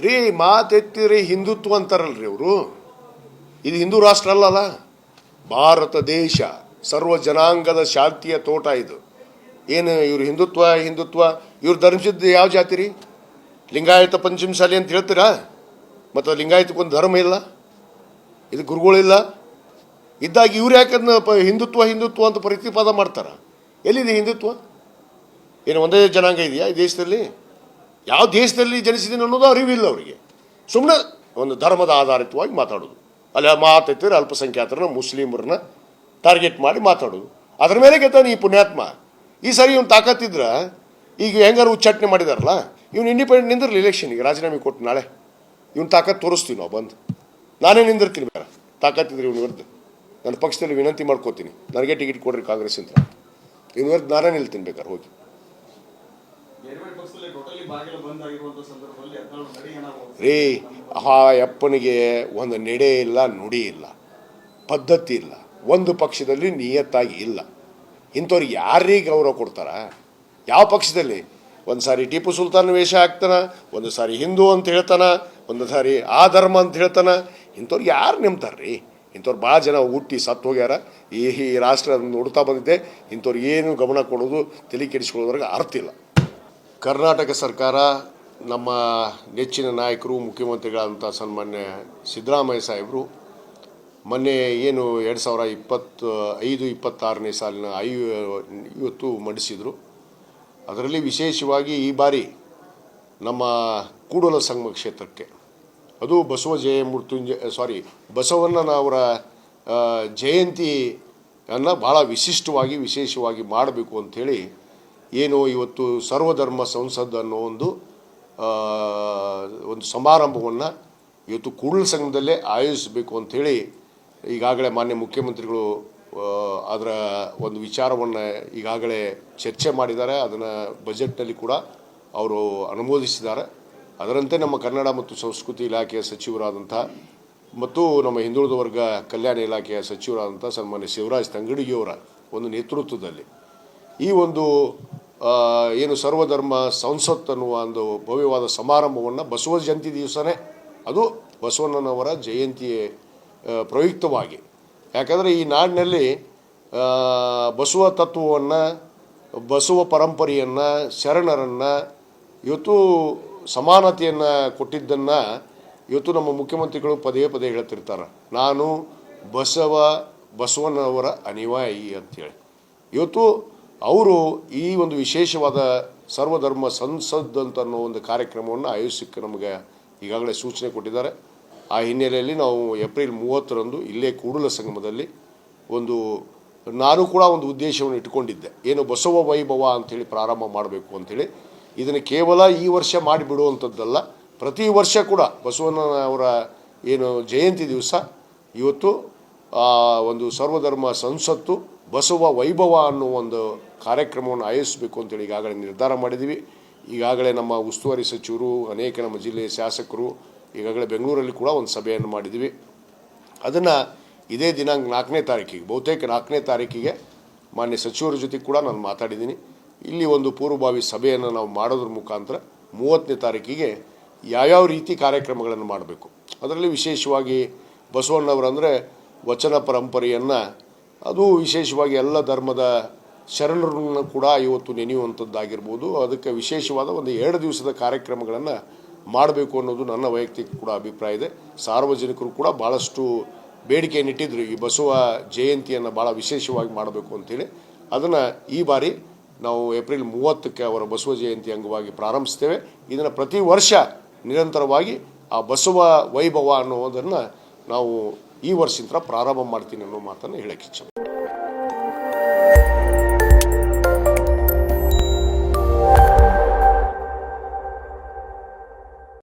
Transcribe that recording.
ರೀ, ಮಾತೆತ್ತಿರಿ ಹಿಂದುತ್ವ ಅಂತಾರಲ್ರಿ ಅವರು. ಇದು ಹಿಂದೂ ರಾಷ್ಟ್ರ ಅಲ್ಲ ಭಾರತ ದೇಶ, ಸರ್ವ ಜನಾಂಗದ ಶಾಂತಿಯ ತೋಟ ಇದು. ಏನು ಇವ್ರು ಹಿಂದುತ್ವ ಹಿಂದುತ್ವ, ಇವ್ರು ಧರ್ಮಿಸಿದ್ದು ಯಾವ ಜಾತಿ ರೀ? ಲಿಂಗಾಯತ ಪಂಚಮಶಾಲಿ ಅಂತ ಹೇಳ್ತೀರಾ? ಮತ್ತು ಲಿಂಗಾಯತಕ್ಕೊಂದು ಧರ್ಮ ಇಲ್ಲ. ಇದು ಗುರುಗಳಿಲ್ಲ. ಇದ್ದಾಗ ಇವ್ರು ಯಾಕಂದ್ರೆ ಹಿಂದುತ್ವ ಹಿಂದುತ್ವ ಅಂತ ಪ್ರತಿಪಾದ ಮಾಡ್ತಾರ? ಎಲ್ಲಿದೆ ಹಿಂದುತ್ವ? ಏನು ಒಂದೇ ಜನಾಂಗ ಇದೆಯಾ ಈ ದೇಶದಲ್ಲಿ? ಯಾವ ದೇಶದಲ್ಲಿ ಜನಿಸಿದ್ದೀನಿ ಅನ್ನೋದು ಅರಿವಿಲ್ಲ ಅವರಿಗೆ. ಸುಮ್ಮನೆ ಒಂದು ಧರ್ಮದ ಆಧಾರಿತವಾಗಿ ಮಾತಾಡೋದು. ಅಲ್ಲಿ ಮಾತೈತಿದ್ರೆ ಅಲ್ಪಸಂಖ್ಯಾತರನ್ನ, ಮುಸ್ಲಿಮರನ್ನ ಟಾರ್ಗೆಟ್ ಮಾಡಿ ಮಾತಾಡೋದು. ಅದ್ರ ಮೇಲೆ ಗೆದ್ದಾನೆ ಈ ಪುಣ್ಯಾತ್ಮ. ಈ ಸಾರಿ ಇವ್ನು ತಾಕತ್ತಿದ್ರ, ಈಗ ಹೆಂಗಾರು ಉಚ್ಚಾಟನೆ ಮಾಡಿದಾರಲ್ಲ, ಇವ್ನು ಇಂಡಿಪೆಂಡೆಂಟ್ ನಿಂದಿರಲಿ ಇಲೆಕ್ಷನ್ಗೆ ರಾಜೀನಾಮೆ ಕೊಟ್ಟು ನಾಳೆ. ಇವ್ನು ತಾಕತ್ತು ತೋರಿಸ್ತೀವಿ ನಾವು ಬಂದು. ನಾನೇ ನಿಂದಿರ್ತೀನಿ ಬೇಡ. ತಾಕತ್ತಿದ್ರೆ ಇವ್ನು ವಿರುದ್ಧ ನನ್ನ ಪಕ್ಷದಲ್ಲಿ ವಿನಂತಿ ಮಾಡ್ಕೋತೀನಿ. ನನಗೆ ಟಿಕೆಟ್ ಕೊಡ್ರಿ ಕಾಂಗ್ರೆಸ್ ಅಂತ. ಇವ್ನ ವಿರುದ್ಧ ನಾನೇ ನಿಲ್ತೀನಿ ಬೇಕಾದ್ರೆ ಹೋಗಿ ಬೇರೆ ಬೇರೆ ಪಕ್ಷದಲ್ಲಿ ಟೋಟಲಿ ಬಾಗಿಲು ಬಂದ್ ಆಗಿರುವಂತ ಸಂದರ್ಭದಲ್ಲಿ ಹದಿನಾರು ನಡಿ ಹಣ ರೀ, ಆ ಯಪ್ಪನಿಗೆ ಒಂದು ನಡೆ ಇಲ್ಲ, ನುಡಿ ಇಲ್ಲ, ಪದ್ಧತಿ ಇಲ್ಲ, ಒಂದು ಪಕ್ಷದಲ್ಲಿ ನಿಯತ್ತಾಗಿ ಇಲ್ಲ. ಇಂಥವ್ರಿಗೆ ಯಾರಿಗೆ ಗೌರವ ಕೊಡ್ತಾರ? ಯಾವ ಪಕ್ಷದಲ್ಲಿ? ಒಂದು ಸಾರಿ ಟಿಪ್ಪು ಸುಲ್ತಾನ್ ವೇಷ ಹಾಕ್ತಾನ, ಒಂದು ಸಾರಿ ಹಿಂದೂ ಅಂತ ಹೇಳ್ತಾನ, ಒಂದು ಸಾರಿ ಆ ಧರ್ಮ ಅಂತ ಹೇಳ್ತಾನ. ಇಂಥವ್ರಿಗೆ ಯಾರು ನೆಮ್ತಾರ್ರಿ ಇಂಥವ್ರು ಭಾಳ ಜನ ಹುಟ್ಟಿ ಸತ್ತು ಹೋಗ್ಯಾರ. ಈ ಈ ರಾಷ್ಟ್ರ ನೋಡ್ತಾ ಬಂದಿದ್ದೆ. ಇಂಥವ್ರಿಗೆ ಏನು ಗಮನ ಕೊಡೋದು, ತಲೆ ಕೆಡಿಸ್ಕೊಳ್ಳೋದ್ರಾಗ ಅರ್ಥ ಇಲ್ಲ. ಕರ್ನಾಟಕ ಸರ್ಕಾರ ನಮ್ಮ ನೆಚ್ಚಿನ ನಾಯಕರು ಮುಖ್ಯಮಂತ್ರಿಗಳಾದಂಥ ಸನ್ಮಾನ್ಯ ಸಿದ್ದರಾಮಯ್ಯ ಸಾಹೇಬರು ಮೊನ್ನೆ ಏನು ಎರಡು ಸಾವಿರ ಇಪ್ಪತ್ತು ಐದು ಇಪ್ಪತ್ತಾರನೇ ಸಾಲಿನ ಐ ಇವತ್ತು ಮಂಡಿಸಿದರು. ಅದರಲ್ಲಿ ವಿಶೇಷವಾಗಿ ಈ ಬಾರಿ ನಮ್ಮ ಕೂಡಲ ಸಂಗಮ ಕ್ಷೇತ್ರಕ್ಕೆ ಅದು ಬಸವ ಜಯ ಮೃತ್ಯುಂಜಯ ಸಾರಿ ಬಸವಣ್ಣನವರ ಅವರ ಜಯಂತಿಯನ್ನು ಭಾಳ ವಿಶಿಷ್ಟವಾಗಿ, ವಿಶೇಷವಾಗಿ ಮಾಡಬೇಕು ಅಂಥೇಳಿ ಏನು ಇವತ್ತು ಸರ್ವಧರ್ಮ ಸಂಸದ್ ಅನ್ನೋ ಒಂದು ಒಂದು ಸಮಾರಂಭವನ್ನು ಇವತ್ತು ಕೂಡಲ ಸಂಘದಲ್ಲೇ ಆಯೋಜಿಸಬೇಕು ಅಂಥೇಳಿ ಈಗಾಗಲೇ ಮಾನ್ಯ ಮುಖ್ಯಮಂತ್ರಿಗಳು ಅದರ ಒಂದು ವಿಚಾರವನ್ನು ಈಗಾಗಲೇ ಚರ್ಚೆ ಮಾಡಿದ್ದಾರೆ. ಅದನ್ನು ಬಜೆಟ್ನಲ್ಲಿ ಕೂಡ ಅವರು ಅನುಮೋದಿಸಿದ್ದಾರೆ. ಅದರಂತೆ ನಮ್ಮ ಕನ್ನಡ ಮತ್ತು ಸಂಸ್ಕೃತಿ ಇಲಾಖೆಯ ಸಚಿವರಾದಂಥ ಮತ್ತು ನಮ್ಮ ಹಿಂದುಳಿದ ವರ್ಗ ಕಲ್ಯಾಣ ಇಲಾಖೆಯ ಸಚಿವರಾದಂಥ ಸನ್ಮಾನ್ಯ ಶಿವರಾಜ್ ತಂಗಡಿಯವರ ಒಂದು ನೇತೃತ್ವದಲ್ಲಿ ಈ ಒಂದು ಏನು ಸರ್ವಧರ್ಮ ಸಂಸತ್ ಅನ್ನುವ ಒಂದು ಭವ್ಯವಾದ ಸಮಾರಂಭವನ್ನು ಬಸವ ಜಯಂತಿ ದಿವಸನೇ ಅದು ಬಸವಣ್ಣನವರ ಜಯಂತಿ ಪ್ರಯುಕ್ತವಾಗಿ. ಯಾಕಂದರೆ ಈ ನಾಡಿನಲ್ಲಿ ಬಸವ ತತ್ವವನ್ನು, ಬಸವ ಪರಂಪರೆಯನ್ನು, ಶರಣರನ್ನು, ಇವತ್ತು ಸಮಾನತೆಯನ್ನು ಕೊಟ್ಟಿದ್ದನ್ನು ಇವತ್ತು ನಮ್ಮ ಮುಖ್ಯಮಂತ್ರಿಗಳು ಪದೇ ಪದೇ ಹೇಳ್ತಿರ್ತಾರೆ. ನಾನು ಬಸವ ಬಸವನವರ ಅನಿವಾಯಿ ಅಂತೇಳಿ. ಇವತ್ತು ಅವರು ಈ ಒಂದು ವಿಶೇಷವಾದ ಸರ್ವಧರ್ಮ ಸಂಸದ್ ಅಂತ ಅನ್ನೋ ಒಂದು ಕಾರ್ಯಕ್ರಮವನ್ನು ಆಯೋಜಿಸಕ್ಕೆ ನಮಗೆ ಈಗಾಗಲೇ ಸೂಚನೆ ಕೊಟ್ಟಿದ್ದಾರೆ. ಆ ಹಿನ್ನೆಲೆಯಲ್ಲಿ ನಾವು ಏಪ್ರಿಲ್ ಮೂವತ್ತರಂದು ಇಲ್ಲೇ ಕೂಡಲ ಸಂಗಮದಲ್ಲಿ ಒಂದು ನಾನು ಕೂಡ ಒಂದು ಉದ್ದೇಶವನ್ನು ಇಟ್ಕೊಂಡಿದ್ದೆ ಏನು ಬಸವ ವೈಭವ ಅಂಥೇಳಿ ಪ್ರಾರಂಭ ಮಾಡಬೇಕು ಅಂಥೇಳಿ ಇದನ್ನು ಕೇವಲ ಈ ವರ್ಷ ಮಾಡಿಬಿಡುವಂಥದ್ದಲ್ಲ, ಪ್ರತಿ ವರ್ಷ ಕೂಡ ಬಸವಣ್ಣನವರ ಏನು ಜಯಂತಿ ದಿವಸ ಇವತ್ತು ಒಂದು ಸರ್ವಧರ್ಮ ಸಂಸತ್ತು ಬಸವ ವೈಭವ ಅನ್ನೋ ಒಂದು ಕಾರ್ಯಕ್ರಮವನ್ನು ಆಯೋಜಿಸಬೇಕು ಅಂತೇಳಿ ಈಗಾಗಲೇ ನಿರ್ಧಾರ ಮಾಡಿದ್ದೀವಿ. ಈಗಾಗಲೇ ನಮ್ಮ ಉಸ್ತುವಾರಿ ಸಚಿವರು, ಅನೇಕ ನಮ್ಮ ಜಿಲ್ಲೆಯ ಶಾಸಕರು, ಈಗಾಗಲೇ ಬೆಂಗಳೂರಲ್ಲಿ ಕೂಡ ಒಂದು ಸಭೆಯನ್ನು ಮಾಡಿದ್ದೀವಿ. ಅದನ್ನು ಇದೇ ದಿನಾಂಕ ನಾಲ್ಕನೇ ತಾರೀಕಿಗೆ, ಬಹುತೇಕ ನಾಲ್ಕನೇ ತಾರೀಕಿಗೆ ಮಾನ್ಯ ಸಚಿವರ ಜೊತೆ ಕೂಡ ನಾನು ಮಾತಾಡಿದ್ದೀನಿ. ಇಲ್ಲಿ ಒಂದು ಪೂರ್ವಭಾವಿ ಸಭೆಯನ್ನು ನಾವು ಮಾಡೋದ್ರ ಮುಖಾಂತರ ಮೂವತ್ತನೇ ತಾರೀಕಿಗೆ ಯಾವ್ಯಾವ ರೀತಿ ಕಾರ್ಯಕ್ರಮಗಳನ್ನು ಮಾಡಬೇಕು. ಅದರಲ್ಲಿ ವಿಶೇಷವಾಗಿ ಬಸವಣ್ಣವರಂದರೆ ವಚನ ಪರಂಪರೆಯನ್ನು ಅದು ವಿಶೇಷವಾಗಿ ಎಲ್ಲ ಧರ್ಮದ ಶರಣರನ್ನು ಕೂಡ ಇವತ್ತು ನೆನೆಯುವಂಥದ್ದಾಗಿರ್ಬೋದು. ಅದಕ್ಕೆ ವಿಶೇಷವಾದ ಒಂದು ಎರಡು ದಿವಸದ ಕಾರ್ಯಕ್ರಮಗಳನ್ನು ಮಾಡಬೇಕು ಅನ್ನೋದು ನನ್ನ ವೈಯಕ್ತಿಕ ಕೂಡ ಅಭಿಪ್ರಾಯ ಇದೆ. ಸಾರ್ವಜನಿಕರು ಕೂಡ ಭಾಳಷ್ಟು ಬೇಡಿಕೆಯನ್ನಿಟ್ಟಿದ್ರು ಈ ಬಸವ ಜಯಂತಿಯನ್ನು ಭಾಳ ವಿಶೇಷವಾಗಿ ಮಾಡಬೇಕು ಅಂತೇಳಿ. ಅದನ್ನು ಈ ಬಾರಿ ನಾವು ಏಪ್ರಿಲ್ ಮೂವತ್ತಕ್ಕೆ ಅವರ ಬಸವ ಜಯಂತಿ ಅಂಗವಾಗಿ ಪ್ರಾರಂಭಿಸ್ತೇವೆ. ಇದನ್ನು ಪ್ರತಿ ವರ್ಷ ನಿರಂತರವಾಗಿ ಆ ಬಸವ ವೈಭವ ಅನ್ನೋದನ್ನು ನಾವು ಈ ವರ್ಷದಿಂದ ಪ್ರಾರಂಭ ಮಾಡ್ತೀನಿ ಅನ್ನೋ ಮಾತನ್ನು ಹೇಳಕ್ಕೆ ಇಚ್ಛೆ.